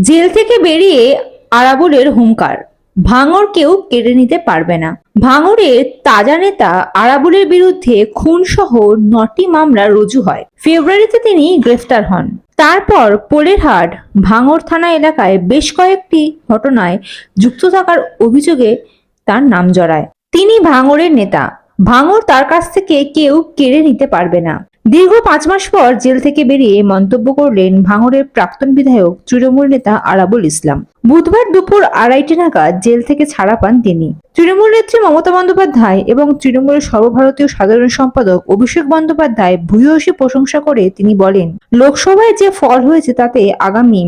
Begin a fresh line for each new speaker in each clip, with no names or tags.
Jail থেকে বেরিয়ে আরাবুলের হুঙ্কার। ভাঙর কেউ কেড়ে নিতে পারবে না। ভাঙরের তাজা নেতা আরাবুলের বিরুদ্ধে খুনসহ নটি মামলা রুজু হয়। ফেব্রুয়ারিতে তিনি গ্রেফতার হন। তারপর পোলেরহাট ভাঙর থানা এলাকায় বেশ কয়েকটি ঘটনায় যুক্ত থাকার অভিযোগে তার নাম জড়ায়। তিনি ভাঙরের নেতা। ভাঙর তার কাছ থেকে কেউ কেড়ে নিতে পারবে না। দীর্ঘ পাঁচ মাস পর জেল থেকে বেরিয়ে মন্তব্য করলেন ভাঙরের প্রাক্তন বিধায়ক তৃণমূল নেতা আরাবুল ইসলাম। বুধবার দুপুর আড়াইটে নাগাদ জেল থেকে ছাড়া পান তিনি। তৃণমূল নেত্রী মমতা বন্দ্যোপাধ্যায় এবং তৃণমূলের সর্বভারতীয় সাধারণ সম্পাদক অভিষেক বন্দ্যোপাধ্যায় ভূয়সী প্রশংসা করে তিনি বলেন, লোকসভায় যে ফল হয়েছে তাতে আগামী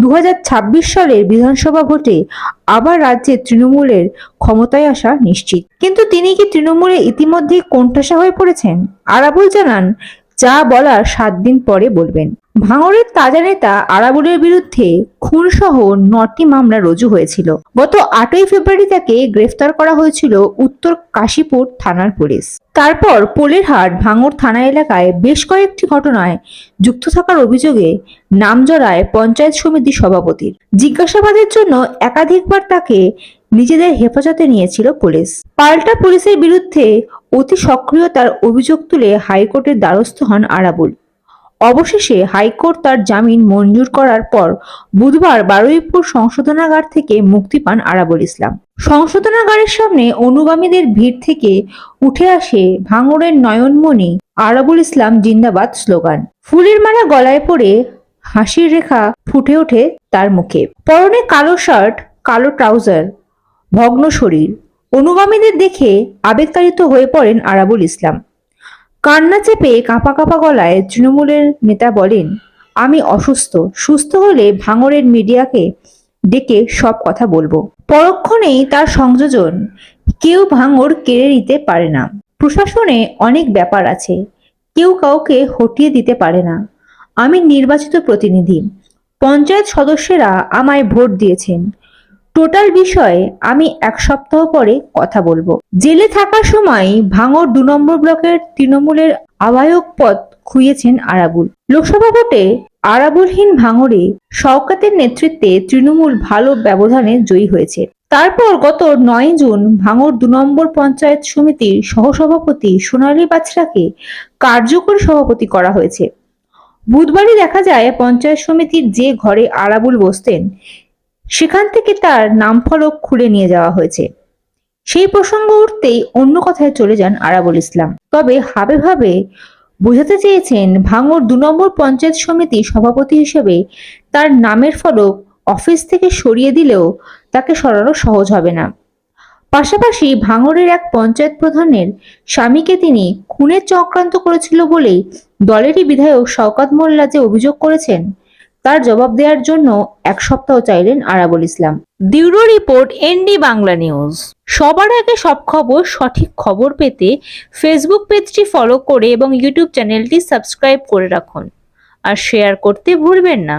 দু হাজার ছাব্বিশ সালের বিধানসভা ভোটে আবার রাজ্যে তৃণমূলের ক্ষমতায় আসা নিশ্চিত। কিন্তু তিনি কি তৃণমূলে ইতিমধ্যে কোণঠাসা হয়ে পড়েছেন? আরাবুল জানান যা বলার সাত দিন পরে বলবেন। ভাঙড়ের তাজা নেতা আরাবুলের বিরুদ্ধে খুনসহ নটি মামলা রুজু হয়েছিল। গত আটই ফেব্রুয়ারি তাকে গ্রেফতার করা হয়েছিল উত্তর কাশীপুর থানার পুলিশ। তারপর পোলেরহাট ভাঙড় থানা এলাকায় বেশ কয়েকটি ঘটনায় যুক্ত থাকার অভিযোগে নাম জড়ায় পঞ্চায়েত সমিতির সভাপতির। জিজ্ঞাসাবাদের জন্য একাধিকবার তাকে নিজেদের হেফাজতে নিয়েছিল পুলিশ। পাল্টা পুলিশের বিরুদ্ধে অতি সক্রিয়তার অভিযোগ তুলে হাইকোর্টের দ্বারস্থ হন আরাবুল। অবশেষে হাইকোর্ট তার জামিন মঞ্জুর করার পর বুধবার বারুইপুর সংশোধনাগার থেকে মুক্তি পান আরাবুল ইসলাম। সংশোধনাগারের সামনে অনুগামীদের ভিড় থেকে উঠে আসে ভাঙড়ের নয়নমণি, আরাবুল ইসলাম জিন্দাবাদ স্লোগান। ফুলের মালা গলায় পড়ে হাসির রেখা ফুটে ওঠে তার মুখে। পরনে কালো শার্ট, কালো ট্রাউজার, ভগ্ন শরীর। অনুগামীদের দেখে আবেগতাড়িত হয়ে পড়েন আরাবুল ইসলাম। কান্না চেপে কাঁপা কাঁপা গলায় তৃণমূলের নেতা বলেন, আমি অসুস্থ, সুস্থ হলে ভাঙরের মিডিয়াকে ডেকে সব কথা বলব। পরক্ষণেই তার সংযোজন, কেউ ভাঙর কেড়ে নিতে পারে না। প্রশাসনে অনেক ব্যাপার আছে, কেউ কাউকে হটিয়ে দিতে পারে না। আমি নির্বাচিত প্রতিনিধি, পঞ্চায়েত সদস্যরা আমায় ভোট দিয়েছেন। টোটাল বিষয়ে আমি এক সপ্তাহ পরে কথা বলব। জেলে থাকার সময় ভাঙর দু নম্বর ব্লকের তৃণমূলের আহ্বায়ক পদ খুইয়েছেন আরাবুল। লোকসভা ভোটে আরাবুলহীন ভাঙরে শওকাতের নেতৃত্বে তৃণমূল ভালো ব্যবধানে জয়ী হয়েছে। তারপর গত নয় জুন ভাঙর দু নম্বর পঞ্চায়েত সমিতির সহসভাপতি সোনালী বাছরাকে কার্যকরী সভাপতি করা হয়েছে। বুধবারই দেখা যায় পঞ্চায়েত সমিতির যে ঘরে আরাবুল বসতেন সেখান থেকে তার নামফলক খুলে নিয়ে যাওয়া হয়েছে। সেই প্রসঙ্গ উঠতেই অন্য কথায় চলে যান আরাবুল ইসলাম। তবে হাবে ভাবে বোঝাতে চেয়েছেন ভাঙর দু নম্বর পঞ্চায়েত সমিতি সভাপতি হিসেবে তার নামের ফলক অফিস থেকে সরিয়ে দিলেও তাকে সরানো সহজ হবে না। পাশাপাশি ভাঙরের এক পঞ্চায়েত প্রধানের স্বামীকে তিনি খুনের চক্রান্ত করেছিল বলেই দলেরই বিধায়ক শওকাত মোল্লা যে অভিযোগ করেছেন তার জবাব দেওয়ার জন্য এক সপ্তাহ চাইলেন আরাবুল ইসলাম। ডিউরো রিপোর্ট, এনডি বাংলা নিউজ। সবার আগে সব খবর, সঠিক খবর পেতে ফেসবুক পেজটি ফলো করে এবং ইউটিউব চ্যানেলটি সাবস্ক্রাইব করে রাখুন। আর শেয়ার করতে ভুলবেন না।